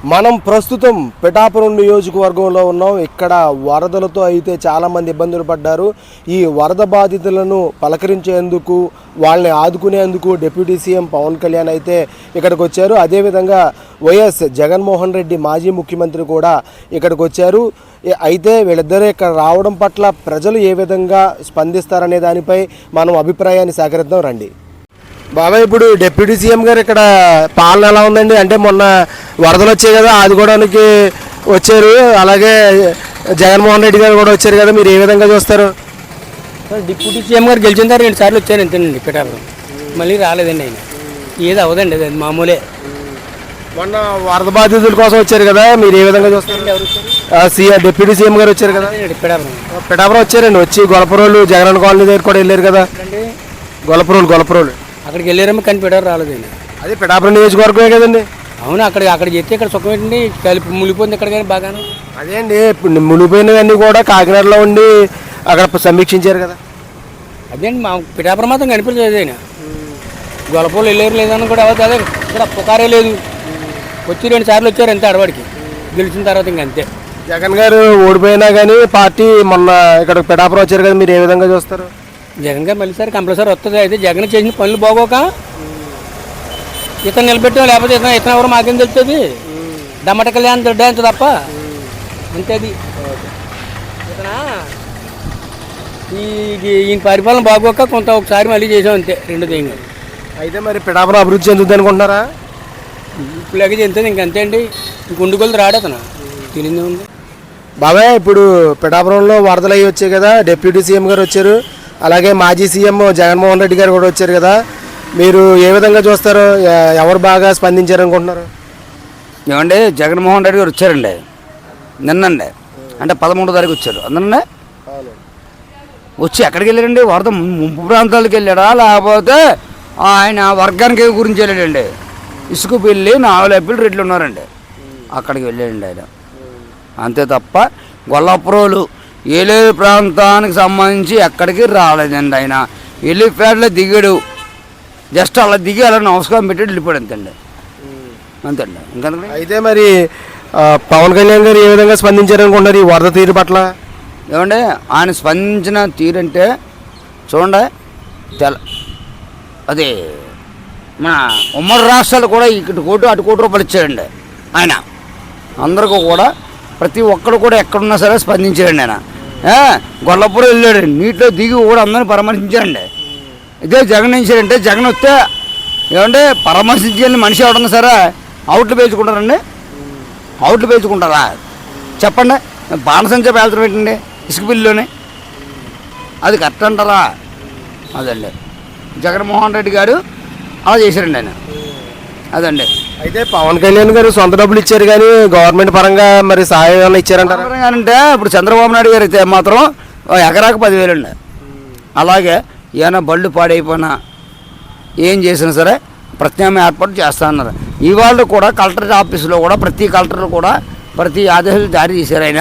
మనం ప్రస్తుతం పిఠాపురం నియోజకవర్గంలో ఉన్నాం. ఇక్కడ వరదలతో అయితే చాలామంది ఇబ్బందులు పడ్డారు. ఈ వరద బాధితులను పలకరించేందుకు వాళ్ళని ఆదుకునేందుకు డిప్యూటీ సీఎం పవన్ కళ్యాణ్ అయితే ఇక్కడికి వచ్చారు. అదేవిధంగా వైఎస్ జగన్మోహన్ రెడ్డి మాజీ ముఖ్యమంత్రి కూడా ఇక్కడికి వచ్చారు. అయితే వీళ్ళిద్దరూ ఇక్కడ రావడం పట్ల ప్రజలు ఏ విధంగా స్పందిస్తారనే దానిపై మనం అభిప్రాయాన్ని సేకరిద్దాం. రండి. బాబాయ్ ఇప్పుడు డిప్యూటీ సీఎం గారు ఇక్కడ పాలన ఎలా ఉందండి? అంటే మొన్న వరదలు వచ్చాయి కదా ఆదుకోవడానికి వచ్చారు. అలాగే జగన్మోహన్ రెడ్డి గారు కూడా వచ్చారు కదా మీరు ఏ విధంగా చూస్తారు? డిప్యూటీ సీఎం గారు గెలిచిన తర్వాత రెండు సార్లు వచ్చారు అంతేనండి పిఠాపురం. మళ్ళీ రాలేదండి ఆయన. ఏది అవ్వదండి అది మామూలే. మొన్న వరద బాధితుల కోసం వచ్చారు కదా మీరు ఏ విధంగా చూస్తారు? సీఎం డిప్యూటీ సీఎం గారు వచ్చారు కదా. పిఠాపురం. పిఠాపురం వచ్చారండి వచ్చి గొలపరోలు జగన్ కాలనీ దగ్గర కూడా వెళ్ళారు కదా. గొలపరోలు గొలపరోలు. అక్కడికి వెళ్ళారేమో కానీ పిఠాపురం రాలేదండి. అదే పిఠాపురం నియోజకవర్గమే కదండి. అవును అక్కడ అక్కడ చెప్తే ఇక్కడ సుఖం ఏంటండి? కలిపి మునిగిపోయింది ఇక్కడ కానీ బాగాను. అదే అండి ఇప్పుడు మునిగిపోయినవన్నీ కూడా కాకినాడలో ఉండి అక్కడ సమీక్షించారు కదా. అదేండి మా పిఠాపురం మాత్రం కనిపించలేదు ఆయన గొలపోలు వెళ్ళారు లేదని కూడా అవ్వదు అదే ఇక్కడ పుకారే లేదు. వచ్చి రెండు సార్లు వచ్చారు అంతే అడవాడికి. గెలిచిన తర్వాత ఇంక అంతే. జగన్ గారు ఓడిపోయినా కానీ పార్టీ మొన్న ఇక్కడ పిఠాపురం వచ్చారు కదా మీరు ఏ విధంగా చూస్తారు? జగన్ గారు మళ్ళీ సార్ కంపల్సరీ వస్తుంది. అయితే జగన్ చేసిన పనులు బాగోక ఇతను నిలబెట్టాం లేకపోతే ఇతను ఇతను ఎవరు మాకేం తెలుస్తుంది? డమ్మట కళ్యాణ్ దొడ్డ అంత తప్ప. అంతే అది. ఇతనా? ఈ ఈయన పరిపాలన బాగోక కొంత ఒకసారి మళ్ళీ చేసాం అంతే రెండు దేంగా అయితే మరి పిఠాపురం అభివృద్ధి చెందుద్ది అనుకుంటున్నారా? ఇప్పుడు లెక్క చెందుతుంది ఇంక అంతే అండి. రాడు అతను. తెలియదు ఉంది బాబాయ్ ఇప్పుడు పిఠాపురంలో వరదలు అయ్యి వచ్చాయి కదా డిప్యూటీ సీఎం గారు వచ్చారు. అలాగే మాజీ సీఎం జగన్మోహన్ రెడ్డి గారు కూడా వచ్చారు కదా. మీరు ఏ విధంగా చూస్తారు? ఎవరు బాగా స్పందించారు అనుకుంటున్నారు? ఏమండి జగన్మోహన్ రెడ్డి గారు వచ్చారండి. నిన్నండి. అంటే పదమూడో తారీఖు వచ్చారు. అందులోనే వచ్చి ఎక్కడికి వెళ్ళారండి? వరద ముంపు ప్రాంతాలకు వెళ్ళాడా? లేకపోతే ఆయన వర్గానికి గురించి వెళ్ళాడండి? ఇసుకు పిల్లి నాలుగు ఎప్పుడు రెడ్లు ఉన్నారండి. అక్కడికి వెళ్ళాడండి ఆయన. అంతే తప్ప గొల్లప్రోలు ఏలేరు ప్రాంతానికి సంబంధించి ఎక్కడికి రాలేదండి ఆయన. ఎలిఫ్యాడ్లో దిగాడు. జస్ట్ అలా దిగి అలా నమస్కారం పెట్టి వెళ్ళిపోయాడు అంతండి. అంతండి. ఇంకంటే అయితే మరి పవన్ కళ్యాణ్ గారు ఏ విధంగా స్పందించారు అనుకుంటున్నారు ఈ వరద తీరు పట్ల? ఏమంటే ఆయన స్పందించిన తీరంటే చూడండి తెల అది మన ఉమ్మడి రాష్ట్రాలు కూడా ఇటు కోటి అటు కోటి రూపాయలు ఇచ్చాడండి ఆయన. అందరికీ కూడా ప్రతి ఒక్కరు కూడా ఎక్కడున్నా సరే స్పందించాడండి ఆయన గొల్లపురం వెళ్ళాడు. నీటిలో దిగి కూడా అందరిని పరామర్శించారండి ఇదే జగన్ ఇచ్చారంటే జగన్ వస్తే ఏమంటే పరామర్శించాలని మనిషి ఎవడన్నా సరే అవుట్లు పేర్చుకుంటారండి అవుట్లు పేర్చుకుంటారా చెప్పండి. బాణసంచ పేల్చడం ఏంటండి? ఇసుకపిల్లిలోని అది కరెక్ట్ అంటారా? అదండి. జగన్మోహన్ రెడ్డి గారు అలా చేశారండి ఆయన. అదండి. అయితే పవన్ కళ్యాణ్ గారు సొంత డబ్బులు ఇచ్చారు కానీ గవర్నమెంట్ పరంగా మరి సహాయం ఏమైనా ఇచ్చారంటారా? అంటే ఇప్పుడు చంద్రబాబు నాయుడు గారు అయితే మాత్రం ఎకరాకు పదివేలు అండి. అలాగే ఏమైనా బళ్ళు పాడైపోయినా ఏం చేసినా సరే ప్రత్యామ్నాయ ఏర్పాటు చేస్తా అన్నారు ఇవాళ కూడా కలెక్టర్ ఆఫీసులో కూడా ప్రతి కలెక్టర్లు కూడా ప్రతి ఆదేశాలు జారీ చేశారు ఆయన.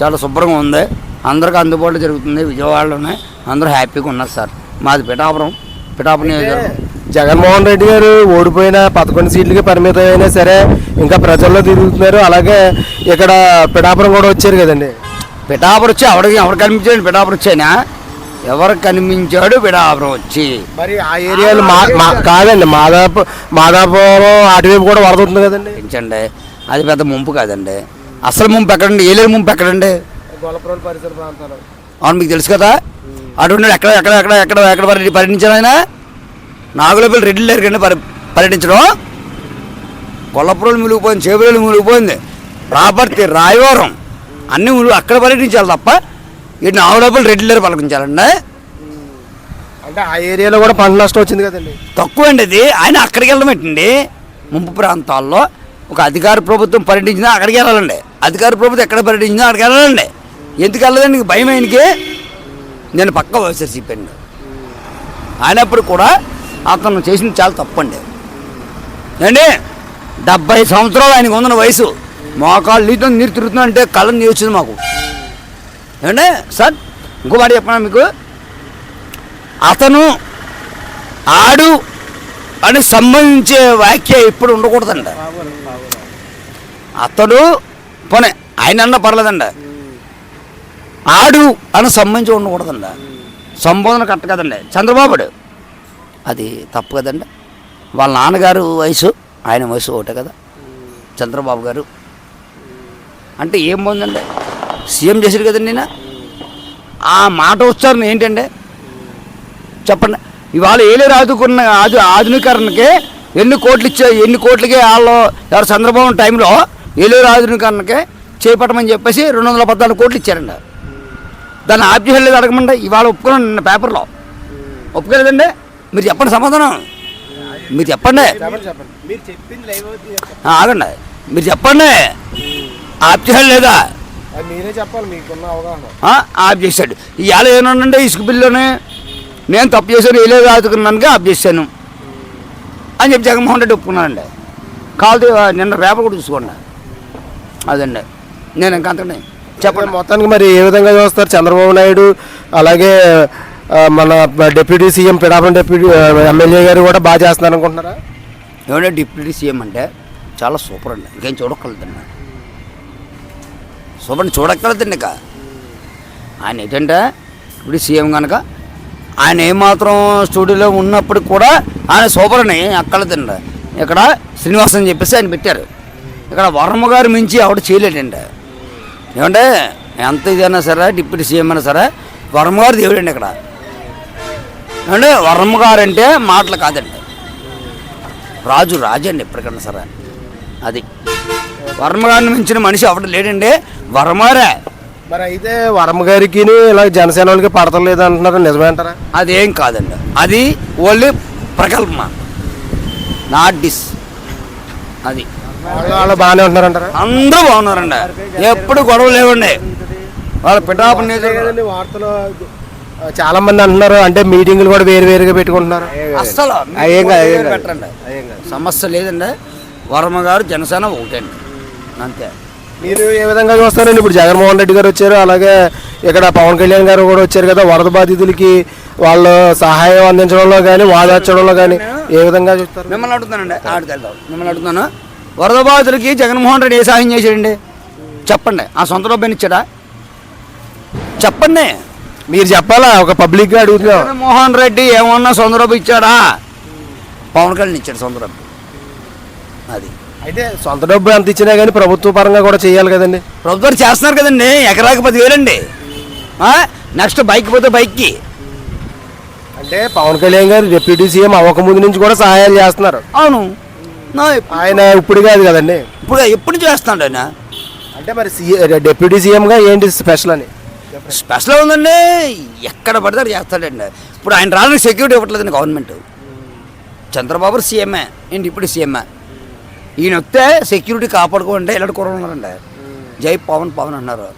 చాలా శుభ్రంగా ఉంది. అందరికీ అందుబాటులో జరుగుతుంది. విజయవాడలోనే అందరూ హ్యాపీగా ఉన్నారు సార్. మాది పిఠాపురం. నియోజకవర్గం. జగన్మోహన్ రెడ్డి గారు ఓడిపోయిన పదకొండు సీట్లకి పరిమితం అయినా సరే ఇంకా ప్రజల్లో తిరుగుతున్నారు. అలాగే ఇక్కడ పిఠాపురం కూడా వచ్చారు కదండి. పిఠాపురం వచ్చి ఎవరికి ఎవరు కనిపించాడు? పిఠాపురం వచ్చాయనా ఎవరు కనిపించాడు? పిఠాపురం వచ్చి. మరి ఆ ఏరియాలో మా మా- కాదండి మాదాపు మాదాపురం అటువైపు కూడా వరద ఉంటుంది కదండి. పెంచండి అది పెద్ద ముంపు కాదండి. అసలు ముంపు ఎక్కడండి? ఏలేరు ముంపు ఎక్కడండి? గొల్లపురం పరిసర ప్రాంతాలు. అవును మీకు తెలుసు కదా? అటు ఎక్కడ ఎక్కడ ఎక్కడ ఎక్కడ ఎక్కడ పర్య పర్యటించాడు ఆయన. నాగులపల్లి రెడ్డి లేరు కండి పరి పర్యటించడం. కొల్లపురం మునిగిపోయింది చేపలు మునిగిపోయింది. రాపర్తి రాయవరం అన్నీ మునిగి అక్కడ పర్యటించాలి తప్ప ఇటు నాగులపల్లి రెడ్డి లేరు పలకించాలండి అంటే ఆ ఏరియాలో కూడా పంట నష్టం వచ్చింది కదండి. తక్కువ అండి అది. ఆయన అక్కడికి వెళ్ళడం ఏంటండి? ముంపు ప్రాంతాల్లో ఒక అధికార ప్రభుత్వం పర్యటించినా అక్కడికి వెళ్ళాలండి. అధికార ప్రభుత్వం ఎక్కడ పర్యటించినా అక్కడికి వెళ్ళాలండి. ఎందుకు వెళ్ళదండి భయం ఆయనకి. నేను పక్క వైఎస్ఆర్సీపీ అండి అయినప్పుడు కూడా అతను చేసింది చాలా తప్పండి. ఏండి డెబ్బై సంవత్సరాలు ఆయనకు ఉందన్న వయసు. మోకాళ్ళు నీతో నీరు తిరుగుతున్నా అంటే కళ్ళ నీరు వచ్చింది మాకు. ఏమండి సార్ ఇంకో మాట చెప్పనా మీకు? అతను ఆడు అని సంబంధించే వ్యాఖ్య ఇప్పుడు ఉండకూడదండి. అతడు పోనీ ఆయన అన్న పర్లేదండి. ఆడు అని సంబంధించి ఉండకూడదండి. సంబోధన కరెక్ట్ కదండి. చంద్రబాబుడు. అది తప్పు కదండి. వాళ్ళ నాన్నగారు వయసు ఆయన వయసు ఒకటే కదా. చంద్రబాబు గారు. అంటే ఏం పోందండి? సీఎం చేశారు కదండి నేను ఆ మాట ఉచ్చారణ ఏంటండి? చెప్పండి. ఇవాళ ఏలేరు ఆదుకున్న ఆధు ఆధునీకరణకే ఎన్ని కోట్లు ఇచ్చే ఎన్ని కోట్లకే వాళ్ళు ఎవరు చంద్రబాబు టైంలో ఏలేరు ఆధునీకరణకే చేపట్టమని చెప్పేసి రెండు వందల పద్నాలుగు కోట్లు ఇచ్చారండి. దాన్ని ఆబ్జెక్షన్ లేదు అడగమండి ఇవాళ ఒప్పుకున్నాను నిన్న పేపర్లో. ఒప్పుకోలేదండి మీరు చెప్పండి సమాధానం. మీరు చెప్పండి. ఆగండి. మీరు చెప్పండి. ఆబ్జెక్షన్ లేదా? మీరే చెప్పాలి మీకున్న అవగాహన. ఆ, ఆఫ్ చేశాడు. ఇవాళ ఏమన్నానంటే ఇసుక బిల్లుని నేను తప్పు చేశాను ఏలే రాదుకున్నానుగా ఆఫ్ చేశాను. అని చెప్పి జగన్మోహన్ రెడ్డి ఒప్పుకున్నానండి కాదు నిన్న పేపర్ కూడా చూసుకోండి. అదండి. నేను ఇంకా అంతకండి చెప్పండి. మొత్తానికి మరి ఏ విధంగా చూస్తారు? చంద్రబాబు నాయుడు అలాగే మన deputy CM Pidapuram deputy MLA గారు కూడా బాగా చేస్తున్నారు అనుకుంటున్నారా ఏమంటే డిప్యూటీ సీఎం అంటే చాలా సూపర్ అండి. ఇంకేం చూడక్కర్లేదండి. సూపర్ అండి చూడక్కర్లేదండి ఇక. ఆయన ఏంటంటే ఇప్పుడు సీఎం కనుక ఆయన ఏమాత్రం స్టూడియోలో ఉన్నప్పుడు కూడా ఆయన సూపర్ అని అక్కర్లేదండి. ఇక్కడ శ్రీనివాస్ అని చెప్పేసి ఆయన పెట్టారు. ఇక్కడ వర్మ గారు మించి ఆవిడ చేయలేడండి. ఏమంటే ఎంత ఇదైనా సరే డిప్యూటీ సీఎం అయినా సరే వర్మ గారు దేవుడండి ఇక్కడ. ఏమంటే వర్మ గారు అంటే మాటలు కాదండి. రాజు రాజు అండి ఎప్పటికన్నా సరే. అది. వర్మ గారిని మించిన మనిషి అవడం లేడండి వర్మారే మరి అయితే వరమ గారికి ఇలా జనసేన వాళ్ళకి పడతలేదు అంటున్నారు నిజమే అంటారా? అదేం కాదండి. అది ఓన్లీ ప్రకల్పన నాట్ డిస్ అది. వాళ్ళు బాగానే ఉంటున్నారంటారా? అందరూ బాగున్నారండి. ఎప్పుడు గొడవ లేవండి. వాళ్ళ పిఠాపు నియోజకవర్గం వార్తలు చాలా మంది అంటున్నారు అంటే మీటింగ్లు కూడా వేరు వేరుగా పెట్టుకుంటున్నారు. అస్సలు అయ్యేం కాదు, అయ్యేం కాదు. పెట్టండి సమస్య లేదండి. వర్మ గారు జనసేన ఒకటండి. అంతే. మీరు ఏ విధంగా చూస్తారండి? ఇప్పుడు జగన్మోహన్ రెడ్డి గారు వచ్చారు అలాగే ఇక్కడ పవన్ కళ్యాణ్ గారు కూడా వచ్చారు కదా వరద బాధితులకి వాళ్ళు సహాయం అందించడంలో కానీ వాదార్చడంలో కానీ ఏ విధంగా చూస్తారు? మిమ్మల్ని అడుగుతానండి ఆడికి వెళ్దాం. మిమ్మల్ని అడుగుతాను వరద బాధితులకి జగన్మోహన్ రెడ్డి ఏ సహాయం చేశాడండి? చెప్పండి. ఆ సొంత డబ్బుని ఇచ్చాడా? చెప్పండి. మీరు చెప్పాలా? ఒక పబ్లిక్గా అడుగుతున్నాం. జగన్మోహన్ రెడ్డి ఏమన్నా సొంత డబ్బు ఇచ్చాడా? పవన్ కళ్యాణ్ ఇచ్చాడు సొంత డబ్బు. అది. అయితే సొంత డబ్బు ఎంత ఇచ్చినా కానీ ప్రభుత్వ పరంగా కూడా చేయాలి కదండి. ప్రభుత్వాలు చేస్తున్నారు కదండి. ఎకరాకి పదివేలండి. నెక్స్ట్ బైక్ పోతే బైక్కి. అంటే పవన్ కళ్యాణ్ గారు డిప్యూటీ సీఎం అవ్వకముందు నుంచి కూడా సహాయాలు చేస్తున్నారు. అవును. ఇప్పు- ఆయన ఇప్పుడు కాదు కదండి. ఇప్పుడు ఎప్పుడు చేస్తున్నాడు ఆయన? అంటే మరి డిప్యూటీ సీఎంగా ఏంటి స్పెషల్ అని? స్పెషల్ ఉందండి. ఎక్కడ పడితే చేస్తాడండి. ఇప్పుడు ఆయన రానికి సెక్యూరిటీ ఇవ్వట్లేదండి గవర్నమెంట్ చంద్రబాబు సీఎంఏ ఏంటి ఇప్పుడు సీఎంఏ. ఈయన వస్తే సెక్యూరిటీ కాపాడుకోండి ఇలాంటి కూరలు ఉన్నారండి. జై పవన్ పవన్ అన్నారు.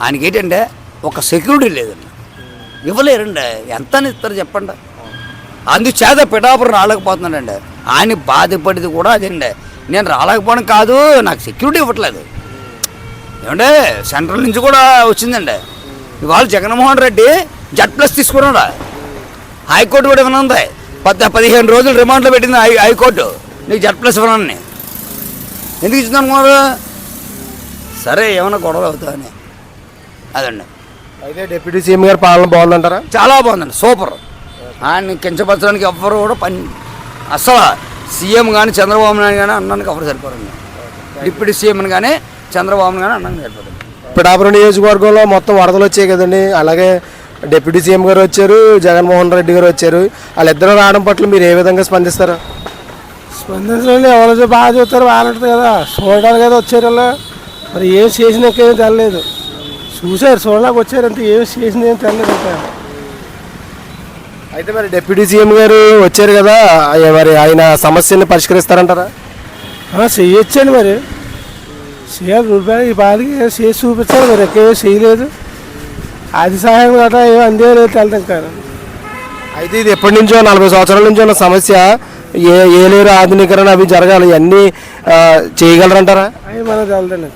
ఆయనకి ఏంటంటే ఒక సెక్యూరిటీ లేదండి. ఇవ్వలేరండి. ఎంత ఇస్తారు చెప్పండి. అందుచేత పిఠాపురం రాలేకపోతున్నాడండి. ఆయన బాధపడేది కూడా అదండి నేను రాలేకపోవడం కాదు నాకు సెక్యూరిటీ ఇవ్వట్లేదు. ఏమంటే సెంట్రల్ నుంచి కూడా వచ్చిందండి. ఇవాళ జగన్మోహన్ రెడ్డి జడ్ ప్లస్ తీసుకున్నాడు? హైకోర్టు కూడా ఉంది. పద్ద పదిహేను రోజులు రిమాండ్లో పెట్టింది హై హైకోర్టు. నీకు జడ్ ప్లస్ ఇవ్వనని. ఎందుకు ఇచ్చింది అనుకున్నారు సరే ఏమైనా గొడవ అవుతుందని అదండి. అయితే డిప్యూటీ సీఎం గారి పాలన బాగుందంటారా? చాలా బాగుందండి. సూపర్. ఆయన్ని కించపరచడానికి ఎవ్వరు కూడా పని అసలు సీఎం కానీ చంద్రబాబు నాయుడు కానీ అన్నానికి ఎవరు సరిపోరండి డిప్యూటీ సీఎం కానీ చంద్రబాబు కానీ అన్నానికి సరిపోరండి పిఠాపురం నియోజకవర్గంలో మొత్తం వరదలు వచ్చాయి కదండి. అలాగే డిప్యూటీ సీఎం గారు వచ్చారు జగన్మోహన్ రెడ్డి గారు వచ్చారు. వాళ్ళిద్దరూ రావడం పట్ల మీరు ఏ విధంగా స్పందిస్తారు? స్పందించలేదు ఎవరైతే బాగా చూస్తారు బాగుంటుంది కదా. చూడడానికి కదా వచ్చారు వాళ్ళు. మరి ఏం చేసినాకేం తెలలేదు. చూశారు చూడడానికి వచ్చారు అంతే. ఏం చేసింది ఏం తెలలేదు అయితే మరి డిప్యూటీ సీఎం గారు వచ్చారు కదా మరి ఆయన సమస్యని పరిష్కరిస్తారంటారా? ఆ, చెయ్యొచ్చండి మరి. చేయాలి రూపాయలు ఈ బాధకి చేసి చూపించాలి మరి ఎక్కేం చేయలేదు. అది సహాయం కదా ఏం అందే లేదు తెలదు ఇంకా అయితే ఇది ఎప్పటి నుంచో నలభై సంవత్సరాల నుంచి ఉన్న సమస్య. ఏ ఏలేరు ఆధునీకరణ అవి జరగాలి ఇవన్నీ చేయగలరంటారా? అవి మనకు తెలదండి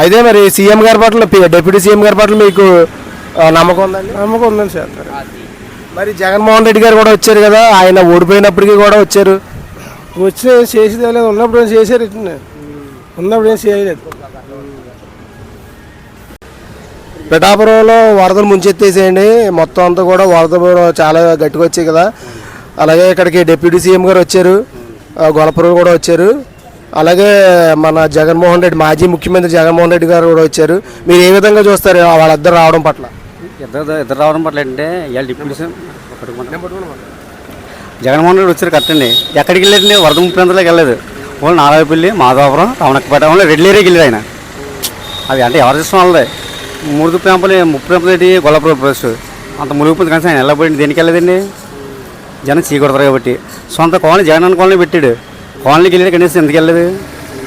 అయితే మరి సీఎం గారి పట్ల డిప్యూటీ సీఎం గారి పట్ల మీకు నమ్మకం ఉందండి? నమ్మకం ఉందని చేస్తారు మరి జగన్మోహన్ రెడ్డి గారు కూడా వచ్చారు కదా ఆయన ఓడిపోయినప్పటికీ కూడా వచ్చారు. వచ్చిన ఏం చేసేది లేదు ఉన్నప్పుడు ఏం చేశారు ఉన్నప్పుడు ఏం చేయలేదు. పిఠాపురంలో వరదలు ముంచెత్తేసేయండి మొత్తం అంతా కూడా వరద చాలా గట్టిగా వచ్చాయి కదా. అలాగే ఇక్కడికి డిప్యూటీ సీఎం గారు వచ్చారు గొలపురం కూడా వచ్చారు. అలాగే మన జగన్మోహన్ రెడ్డి మాజీ ముఖ్యమంత్రి జగన్మోహన్ రెడ్డి గారు కూడా వచ్చారు. మీరు ఏ విధంగా చూస్తారు వాళ్ళిద్దరు రావడం పట్ల? ఇద్దరు ఇద్దరు రావడం పట్ల ఏంటంటే ఇవాళ డిప్యూటీ జగన్మోహన్ రెడ్డి వచ్చారు కరెక్ట్ అండి. ఎక్కడికి వెళ్ళారండి? వరద ముప్పై ప్రాంతాలకు వెళ్ళలేదు. ఓన్లీ నారాయణపల్లి మాధవపురం రమణక్కపేట ఓన్లీ రెడ్డి ఏరియాకి వెళ్ళారు ఆయన. అది అంటే ఎవరు ఇష్టం వాళ్ళదే. మూడు ప్రాంతాలు ముప్పై ప్రాంతాలు ఏంటి గొల్లపురం ప్రెస్ అంత మునిగిపోయింది కానీ ఆయన వెళ్ళబోయింది. దేనికి వెళ్ళలేదండి? జనం చీకొడతారు కాబట్టి. సొంత కాలనీ జగన్ కాలనీ పెట్టాడు. కాలనీకి వెళ్ళాడు కనీసం ఎందుకు వెళ్ళలేదు?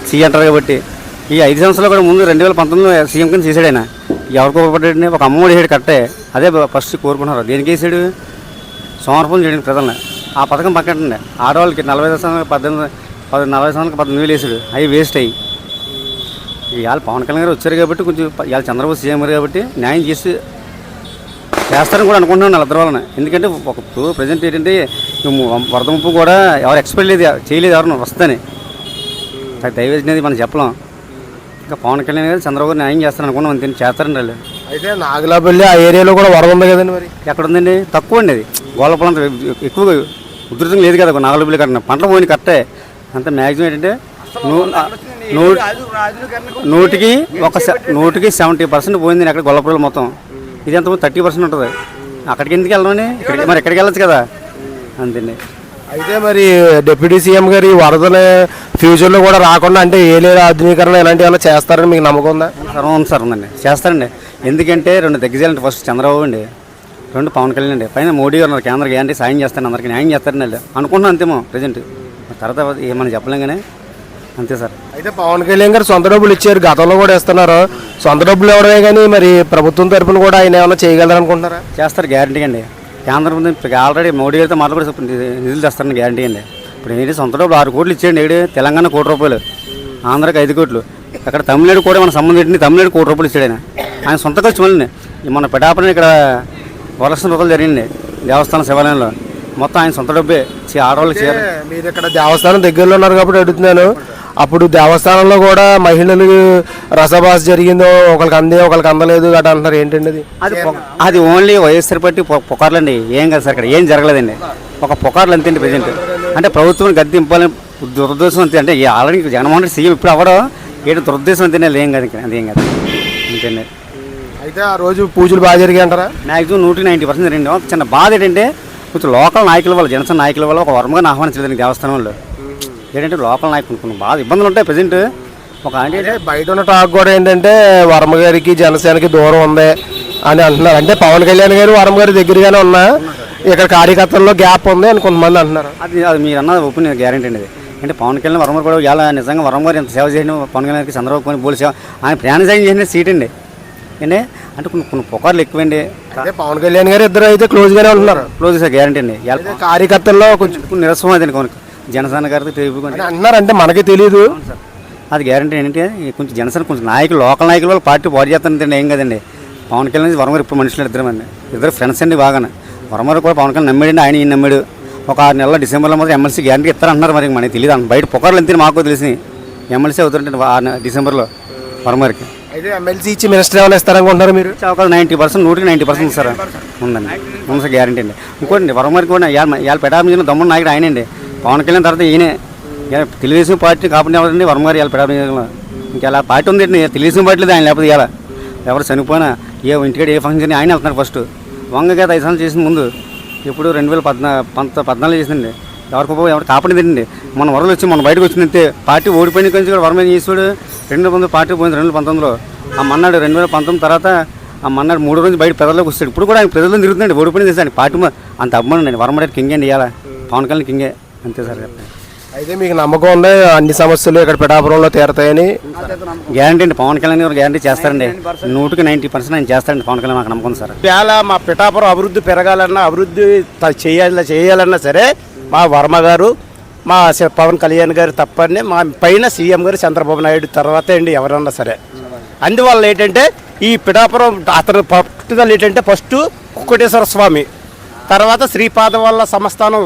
సీ అంటారు కాబట్టి. ఈ ఐదు సంవత్సరాలు కూడా ముందు రెండు వేల పంతొమ్మిదిలో సీఎం కింద చేశాడు ఆయన. ఎవరికి ఉపయోగపడ్డాడని ఒక అమ్మఒడి వేసాడు కట్టే అదే ఫస్ట్ కోరుకుంటున్నారు. దేనికి వేసాడు? సోమరపం చేయడానికి ప్రజల్ని. ఆ పథకం పక్కనండి ఆడవాళ్ళకి నలభై ఐదు సంవత్సరాలకు పద్దెనిమిది పది నలభై సంవత్సరాలకు పద్దెనిమిది వేలు వేసాడు. అవి వేస్ట్ అయ్యి. ఇవాళ పవన్ కళ్యాణ్ గారు వచ్చారు కాబట్టి కొంచెం ఇవాళ చంద్రబాబు సీఎం గారు కాబట్టి న్యాయం చేసి చేస్తారని కూడా అనుకుంటున్నాను వాళ్ళిద్దరు వాళ్ళని ఎందుకంటే ఒక ప్రజెంట్ ఏంటంటే వరద ముప్పు కూడా ఎవరు ఎక్స్పెక్ట్ లేదు చేయలేదు ఎవరు వస్తుందని దయవేసినది మనం చెప్పలేం. ఇంకా పవన్ కళ్యాణ్ గారు చంద్రబాబు న్యాయం చేస్తారని అనుకున్నాం అంతే చేస్తారండి వాళ్ళు అయితే నాగలాపల్లి ఆ ఏరియాలో కూడా వరద ఉంది కదండి మరి? ఎక్కడ ఉందండి తక్కువ అండి అది. గోళ్ళపొలం ఎక్కువ ఉధృతంగా లేదు కదా నాగలబిల్లి కట్టిన పంటలు పోయిన కట్టే అంత మ్యాక్సిమం ఏంటంటే నూటికి ఒక నూటికి సెవెంటీ పర్సెంట్ పోయింది అక్కడ గొల్లపురం మొత్తం. ఇది ఎంత థర్టీ పర్సెంట్ ఉంటుంది. అక్కడికి ఎందుకు ఇక్కడికి మరి ఎక్కడికి వెళ్ళచ్చు కదా. అంతేండి. అయితే మరి డిప్యూటీ సీఎం గారు ఈ వరదలు ఫ్యూచర్లో కూడా రాకుండా అంటే ఏ లేదా ఆధునీకరణ ఇలాంటివి ఏమైనా చేస్తారని మీకు నమ్మకం ఉందా? సర్వం సార్ ఉందండి. చేస్తారండి. ఎందుకంటే రెండు దగ్గర ఫస్ట్ చంద్రబాబు అండి రెండు పవన్ కళ్యాణ్ అండి. పైన మోడీ గారు కేంద్ర గ్యారంటీ సాయం చేస్తాను అందరికి న్యాయం చేస్తారని వాళ్ళు అనుకుంటున్నాం అంతేమో ప్రజెంట్. తర్వాత ఏమని చెప్పలేం కానీ అంతే సార్. అయితే పవన్ కళ్యాణ్ గారు సొంత డబ్బులు ఇచ్చారు గతంలో కూడా ఇస్తున్నారు. సొంత డబ్బులు ఇవ్వడమే కానీ మరి ప్రభుత్వం తరపున కూడా ఆయన ఏమైనా చేయగలరు అనుకుంటున్నారా చేస్తారు గ్యారంటీ అండి. కేంద్రం ఇప్పుడు ఆల్రెడీ మోడీ గారితో మాట్లాడి నిధులు తెస్తారని గ్యారంటీ అండి. ఇప్పుడు ఏంటి సొంత డబ్బులు ఆరు కోట్లు ఇచ్చేయండి ఏడు. తెలంగాణ కోటి రూపాయలు. ఆంధ్రాకి ఐదు కోట్లు. అక్కడ తమిళనాడు కూడా మన సంబంధం ఏంటి తమిళనాడు కోటి రూపాయలు ఇచ్చాడు ఆయన. ఆయన సొంత ఖర్చు మళ్ళీ మన పెటాపన ఇక్కడ వరలక్ష్మి రూపాయలు జరిగింది దేవస్థానం శివాలయంలో. మొత్తం ఆయన సొంత డబ్బే. ఆడవాళ్ళు చేయాలి మీరు ఇక్కడ దేవస్థానం దగ్గరలో ఉన్నారు కాబట్టి అడుగుతున్నాను. అప్పుడు దేవస్థానంలో కూడా మహిళలు రసభాస జరిగిందో ఒకరికి అందే ఒకరికి అందలేదు అట అంటున్నారు. ఏంటండి అది అది ఓన్లీ వైఎస్ఆర్ పార్టీ పొ- పుకార్లండి. ఏం కాదు సార్ ఇక్కడ ఏం జరగలేదండి. ఒక పుకార్లు అంతే ప్రజెంట్. అంటే ప్రభుత్వం గద్దెంపాలని దురదృష్టం అంతే. అంటే ఈ ఆల్రెడీ జగన్మోహన్ రెడ్డి సీఎం ఇప్పుడు అవ్వడం ఏంటి దురదృష్టం అంతేనే ఏం కాదు ఇంకా అదేం కాదు. అంతేండి అయితే ఆ రోజు పూజలు బాగా జరిగాయి అంటారా? మ్యాక్సిమం నూటికి నైంటీ పర్సెంట్ జరిగింది. ఒక చిన్న బాధ ఏంటంటే కొంచెం లోకల్ నాయకుల వల్ల జనసేన నాయకుల వల్ల ఒక వర్మగా ఆహ్వానించలేదు దేవస్థానం వాళ్ళు ఏంటంటే లోకల్ నాయకులు కొన్ని బాధ ఇబ్బందులు ఉంటాయి ప్రజెంట్ ఒక అంటే అంటే బయట ఉన్న టాక్ కూడా ఏంటంటే వర్మ గారికి జనసేనకి దూరం ఉంది అని అంటున్నారు. అంటే పవన్ కళ్యాణ్ గారు వర్మ గారి దగ్గరగానే ఉన్నా ఇక్కడ కార్యకర్తల్లో గ్యాప్ ఉంది అని కొంతమంది అంటున్నారు. అది అది మీరు అన్నది ఒపీనియన్ గ్యారంటీ అండి అంటే పవన్ కళ్యాణ్ వరం కూడా ఇలా నిజంగా వరం గారు ఎంత సేవ చేసిన పవన్ కళ్యాణ్ గారికి చంద్రబాబు గారికి బోలి సేవ ఆయన ప్రయాణ సాయం చేసిన సీట్ అండి. ఏంటి? అంటే కొన్ని కొన్ని పుకార్లు ఎక్కువండి. అదే పవన్ కళ్యాణ్ గారు ఇద్దరు అయితే క్లోజ్ గానే ఉంటున్నారు. క్లోజ్ గ్యారంటీ అండి. కార్యకర్తల్లో కొంచెం కొన్ని నిరసన అదండి కొన్ని జనసేన గారితో తెలుపుకొని అని అంటున్నారు అంటే మనకి తెలియదు అది గ్యారంటీ ఏంటంటే కొంచెం జనసేన కొంచెం నాయకులు లోకల్ నాయకుల వల్ల పార్టీ పాటు చేస్తానంటే ఏం కదండి. పవన్ కళ్యాణ్ వరం గారు ఇప్పుడు మనుషులు ఇద్దరు అండి ఇద్దరు ఫ్రెండ్స్ అండి బాగానే. వరం గారు కూడా పవన్ కళ్యాణ్ నమ్మాడండి ఆయన ఈయన నమ్మాడు. ఒక ఆరు నెలల డిసెంబర్లో మాత్రం ఎమ్మెల్సీ గ్యారంటీ ఇస్తారంటున్నారు మరి మనకి తెలియదు. బయట పుకార్లు అంతే మాకు తెలిసి ఎమ్మెల్సీ అవుతుంటే డిసెంబర్లో వరం గారికి అయితే ఎమ్మెల్సీ ఇచ్చి మినిస్టర్ ఏమైనా ఇస్తారనుకుంటున్నారు మీరు? అవకాశం నైంటీ పర్సెంట్ నూటికి నైంటీ పర్సెంట్ సార్. ఉందండి. ఉంది సార్ గ్యారంటీ అండి. ఇంకోటి వరం గారికి కూడా ఇవాళ ఇవాళ పెటాపించిన దమ్ముడు నాయకుడు ఆయనండి పవన్ కళ్యాణ్ తర్వాత ఈయనే. తెలుగుదేశం పార్టీ కాబట్టి ఎవరండి? వరం గారు ఇలా ఇంకెలా పార్టీ ఉందండి తెలుగుదేశం పార్టీ లేదు ఆయన లేకపోతే ఇలా ఎవరు చనిపోయినా ఏ ఇంటికాడ ఏ ఫంక్షన్ ఆయన వెళ్తున్నారు ఫస్ట్ వంగ గత ఐదు సంవత్సరాలు చేసిన ముందు ఇప్పుడు రెండు వేల పద్నా పంత పద్నాలుగు చేసిందండి. ఎవరికి పోయి ఎవరు కాపాడిందండి మన వరలు వచ్చి మన బయటకు వచ్చిందంటే పార్టీ ఓడిపోయిన కొంచెం కూడా వరమైన ఏం రెండు వేల పంతొమ్మిది పార్టీ పోయింది రెండు వేల పంతొమ్మిదిలో. ఆ మన్నాడు రెండు వేల పంతొమ్మిది తర్వాత ఆ మన్నాడు మూడు రోజులు బయట ప్రజల్లోకి వస్తాడు. ఇప్పుడు కూడా ఆయన ప్రజల్లో తిరుగుతుందండి. ఓడిపోయింది చేస్తాడు పార్టీ అంత అభిమానం అండి. వరం కింగ్ అండి ఇవాళ. పవన్ కళ్యాణ్ కింగే. అంతే సార్ చెప్పండి. అయితే మీకు నమ్మకం ఉంది? అన్ని సమస్యలు ఇక్కడ పిఠాపురంలో తీరతాయని? గ్యారంటీ అండి పవన్ కళ్యాణ్ గారు గ్యారంటీ చేస్తారండి. నూటికి నైంటీ పర్సెంట్ ఆయన చేస్తారండి పవన్ కళ్యాణ్ మాకు నమ్మకం ఉంది సార్. ఇవాళ మా పిఠాపురం అభివృద్ధి పెరగాలన్నా అభివృద్ధి చేయాల చేయాలన్నా సరే మా వర్మ గారు మా పవన్ కళ్యాణ్ గారు తప్పని మా పైన సీఎం గారు చంద్రబాబు నాయుడు తర్వాతే అండి ఎవరన్నా సరే. అందువల్ల ఏంటంటే ఈ పిఠాపురం అతను పట్టుదల ఏంటంటే ఫస్ట్ కుక్కటేశ్వర స్వామి తర్వాత శ్రీపాద వల్ల సంస్థానం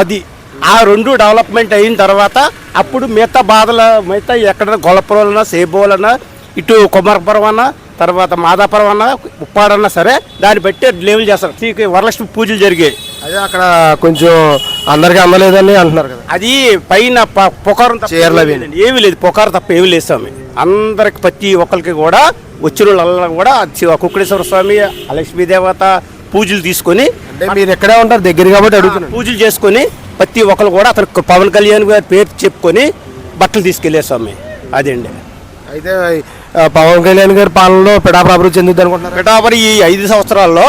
అది. ఆ రెండు డెవలప్మెంట్ అయిన తర్వాత అప్పుడు మిగతా బాధల మిగతా ఎక్కడ గొల్లపురమన్నా సేబోలన్నా ఇటు కుమారపురం అన్నా తర్వాత మాదాపురం అన్నా ఉప్పాడన్నా సరే దాన్ని బట్టి లెవెల్ చేస్తారు. వరలక్ష్మి పూజలు జరిగాయి. అదే అక్కడ కొంచెం అందరికీ అందలేదని అంటున్నారు కదా. అది పైన పొకారం చీరలు. ఏమీ లేదు. పొకారం తప్ప ఏమీ లేదు స్వామి. అందరికి ప్రతి ఒక్కరికి కూడా వచ్చిన వాళ్ళందరూ కూడా శివ కుక్కడేశ్వర స్వామి ఆ లక్ష్మీ దేవత పూజలు తీసుకొని అంటే మీరు ఎక్కడే ఉంటారు దగ్గర కాబట్టి అడుగుతున్నాను. పూజలు చేసుకొని ప్రతి ఒక్కరు కూడా అతను పవన్ కళ్యాణ్ గారి పేరు చెప్పుకొని బట్టలు తీసుకెళ్ళే స్వామి. అదండి అయితే పవన్ కళ్యాణ్ గారి పాలనలో పిఠాపురం అభివృద్ధి చెందుద్ది అనుకుంటున్నారు? పిఠాపురం ఈ ఐదు సంవత్సరాల్లో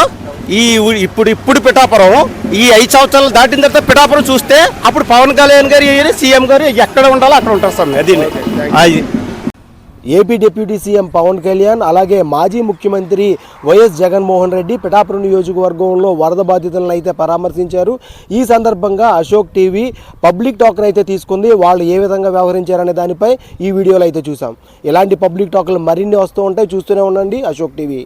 ఈ ఇప్పుడు ఇప్పుడు పిఠాపురం ఈ ఐదు సంవత్సరాలు దాటిన తర్వాత పిఠాపురం చూస్తే అప్పుడు పవన్ కళ్యాణ్ గారు సీఎం గారు ఎక్కడ ఉండాలో అక్కడ ఉంటారు స్వామి. అది అది. AP deputy CM Pawan Kalyan అలాగే మాజీ ముఖ్యమంత్రి వైఎస్ జగన్మోహన్ రెడ్డి పిఠాపురం నియోజకవర్గంలో వరద బాధితులను అయితే పరామర్శించారు. ఈ సందర్భంగా అశోక్ టీవీ పబ్లిక్ టాక్ను అయితే తీసుకుంది. వాళ్ళు ఏ విధంగా వ్యవహరించారనే దానిపై ఈ వీడియోలో అయితే చూసాం ఇలాంటి పబ్లిక్ టాక్లు మరిన్ని వస్తూ ఉంటాయి. చూస్తూనే ఉండండి అశోక్ టీవీ.